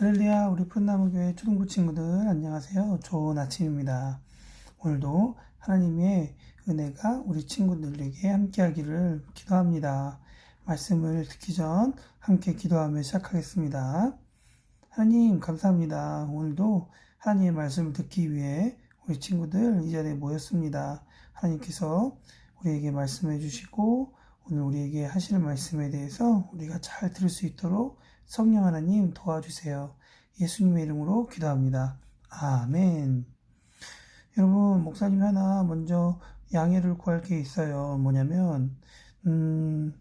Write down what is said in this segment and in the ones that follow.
할렐루야, 우리 풋나무교회 초등부 친구들 안녕하세요. 좋은 아침입니다. 오늘도 하나님의 은혜가 우리 친구들에게 함께 하기를 기도합니다. 말씀을 듣기 전 함께 기도하며 시작하겠습니다. 하나님 감사합니다. 오늘도 하나님의 말씀을 듣기 위해 우리 친구들 이 자리에 모였습니다. 하나님께서 우리에게 말씀해 주시고 오늘 우리에게 하실 말씀에 대해서 우리가 잘 들을 수 있도록 성령 하나님 도와주세요. 예수님의 이름으로 기도합니다. 아멘. 여러분, 목사님 하나 먼저 양해를 구할 게 있어요. 뭐냐면, 음,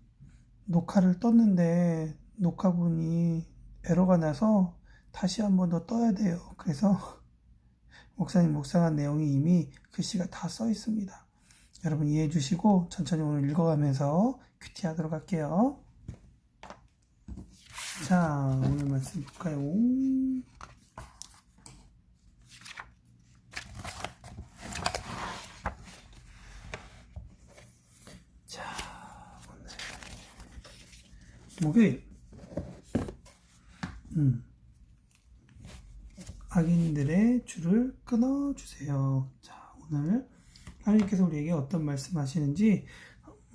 녹화를 떴는데 녹화분이 에러가 나서 다시 한 번 더 떠야 돼요. 그래서 목사님 묵상한 내용이 이미 글씨가 다 써 있습니다. 여러분 이해해 주시고 천천히 오늘 읽어가면서 큐티하도록 할게요. 자, 오늘 말씀 볼까요? 자, 오늘 목요일. 음. 악인들의 줄을 끊어주세요. 자, 오늘 하나님께서 우리에게 어떤 말씀 하시는지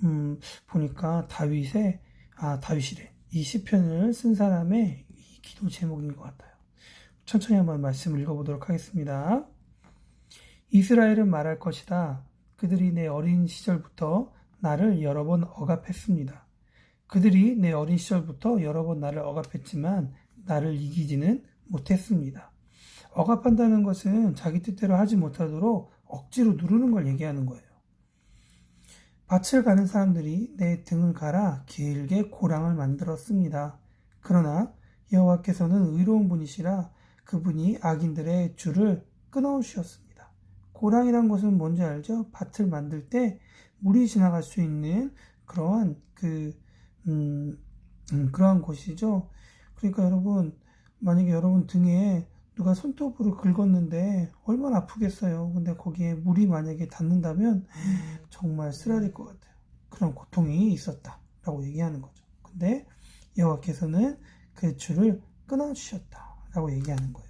음, 보니까 다윗의 아 다윗이래 이 시편을 쓴 사람의 이 기도 제목인 것 같아요. 천천히 한번 말씀을 읽어보도록 하겠습니다. 이스라엘은 말할 것이다. 그들이 내 어린 시절부터 나를 여러 번 억압했습니다. 그들이 내 어린 시절부터 여러 번 나를 억압했지만 나를 이기지는 못했습니다. 억압한다는 것은 자기 뜻대로 하지 못하도록 억지로 누르는 걸 얘기하는 거예요. 밭을 가는 사람들이 내 등을 갈아 길게 고랑을 만들었습니다. 그러나 여호와께서는 의로운 분이시라 그분이 악인들의 줄을 끊어주셨습니다. 고랑이란 것은 뭔지 알죠? 밭을 만들 때 물이 지나갈 수 있는 그러한 그 음, 음, 그러한 곳이죠. 그러니까 여러분 만약에 여러분 등에 누가 손톱으로 긁었는데 얼마나 아프겠어요. 근데 거기에 물이 만약에 닿는다면 정말 쓰라릴 것 같아요. 그런 고통이 있었다 라고 얘기하는 거죠. 근데 여호와께서는 그 줄을 끊어주셨다 라고 얘기하는 거예요.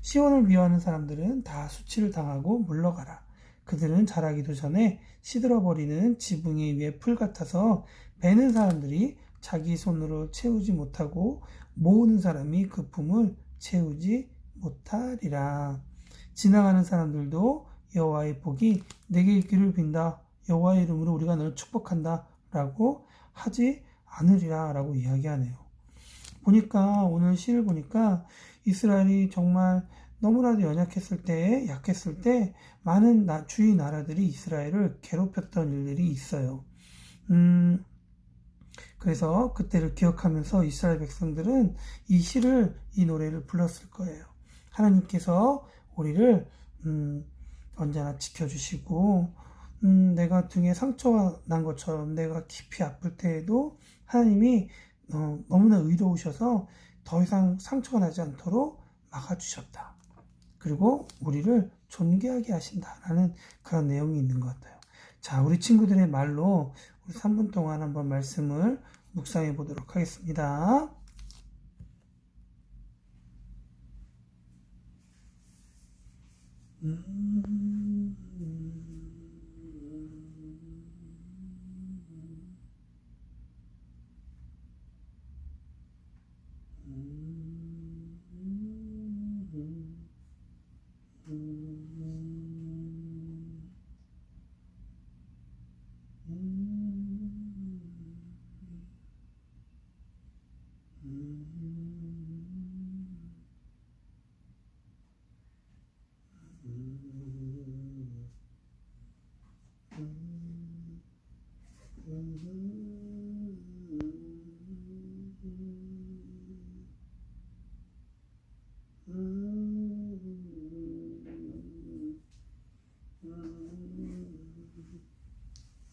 시온을 미워하는 사람들은 다 수치를 당하고 물러가라. 그들은 자라기도 전에 시들어버리는 지붕이 위에 풀 같아서 베는 사람들이 자기 손으로 채우지 못하고 모으는 사람이 그 품을 채우지 못하리라. 지나가는 사람들도 여호와의 복이 내게 있기를 빈다. 여호와의 이름으로 우리가 너를 축복한다라고 하지 않으리라라고 이야기하네요. 보니까 오늘 시를 보니까 이스라엘이 정말 너무나도 연약했을 때, 약했을 때 많은 나, 주위 나라들이 이스라엘을 괴롭혔던 일들이 있어요. 음, 그래서 그때를 기억하면서 이스라엘 백성들은 이 시를 이 노래를 불렀을 거예요. 하나님께서 우리를 음, 언제나 지켜주시고 음, 내가 등에 상처가 난 것처럼 내가 깊이 아플 때에도 하나님이 어, 너무나 의로우셔서 더 이상 상처가 나지 않도록 막아주셨다. 그리고 우리를 존귀하게 하신다라는 그런 내용이 있는 것 같아요. 자, 우리 친구들의 말로 3분 동안 한번 말씀을 묵상해 보도록 하겠습니다. 음...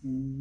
음,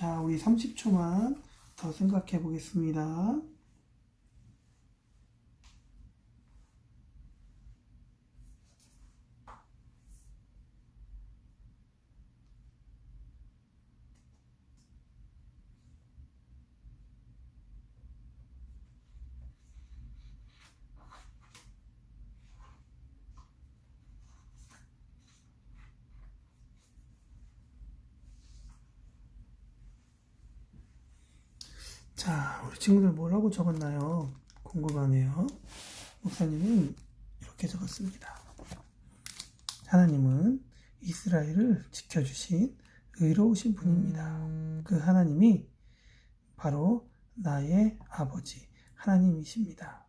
자, 우리 30초만 더 생각해 보겠습니다. 자, 우리 친구들 뭐라고 적었나요? 궁금하네요. 목사님은 이렇게 적었습니다. 하나님은 이스라엘을 지켜주신 의로우신 분입니다. 그 하나님이 바로 나의 아버지 하나님이십니다.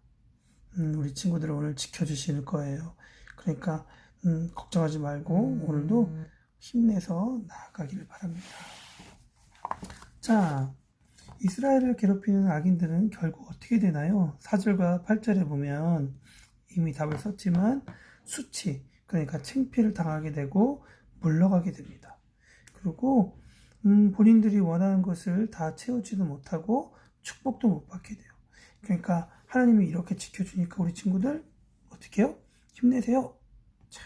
음, 우리 친구들을 오늘 지켜주실 거예요. 그러니까 음, 걱정하지 말고 오늘도 힘내서 나아가기를 바랍니다. 자, 이스라엘을 괴롭히는 악인들은 결국 어떻게 되나요? 4절과 8절에 보면 이미 답을 썼지만 수치, 그러니까 챙피를 당하게 되고 물러가게 됩니다. 그리고 음, 본인들이 원하는 것을 다 채우지도 못하고 축복도 못 받게 돼요. 그러니까 하나님이 이렇게 지켜주니까 우리 친구들 어떻게 해요? 힘내세요. 자,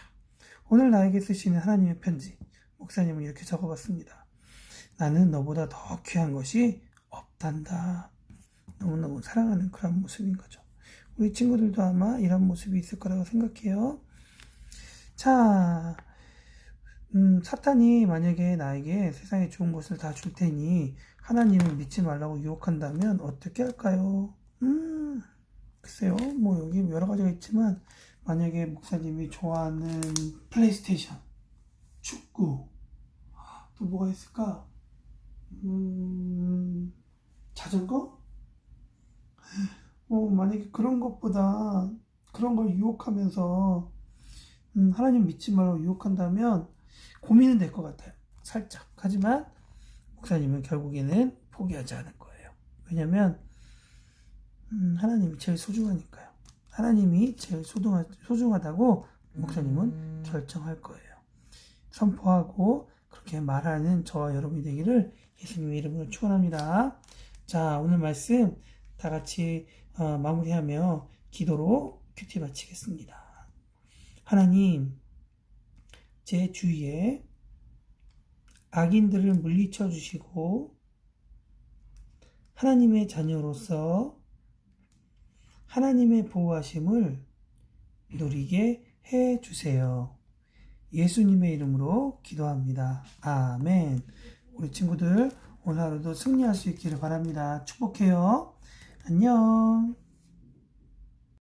오늘 나에게 쓰시는 하나님의 편지 목사님은 이렇게 적어봤습니다. 나는 너보다 더 귀한 것이 없단다. 너무너무 사랑하는 그런 모습인 거죠. 우리 친구들도 아마 이런 모습이 있을 거라고 생각해요. 자, 음, 사탄이 만약에 나에게 세상에 좋은 것을 다 줄 테니 하나님을 믿지 말라고 유혹한다면 어떻게 할까요? 음, 글쎄요. 뭐 여기 여러 가지가 있지만 만약에 목사님이 좋아하는 플레이스테이션, 축구, 또 뭐가 있을까? 음, 자전거? 어, 만약에 그런 것보다 그런 걸 유혹하면서 음, 하나님 믿지 말라고 유혹한다면 고민은 될 것 같아요. 살짝. 하지만 목사님은 결국에는 포기하지 않을 거예요. 왜냐면 음, 하나님이 제일 소중하니까요. 하나님이 제일 소중하, 소중하다고 목사님은 결정할 거예요. 선포하고 그렇게 말하는 저와 여러분이 되기를 예수님의 이름으로 축원합니다. 자, 오늘 말씀 다 같이 어, 마무리하며 기도로 큐티 마치겠습니다. 하나님, 제 주위에 악인들을 물리쳐 주시고 하나님의 자녀로서 하나님의 보호하심을 누리게 해 주세요. 예수님의 이름으로 기도합니다. 아멘. 우리 친구들 오늘 하루도 승리할 수 있기를 바랍니다. 축복해요. 안녕.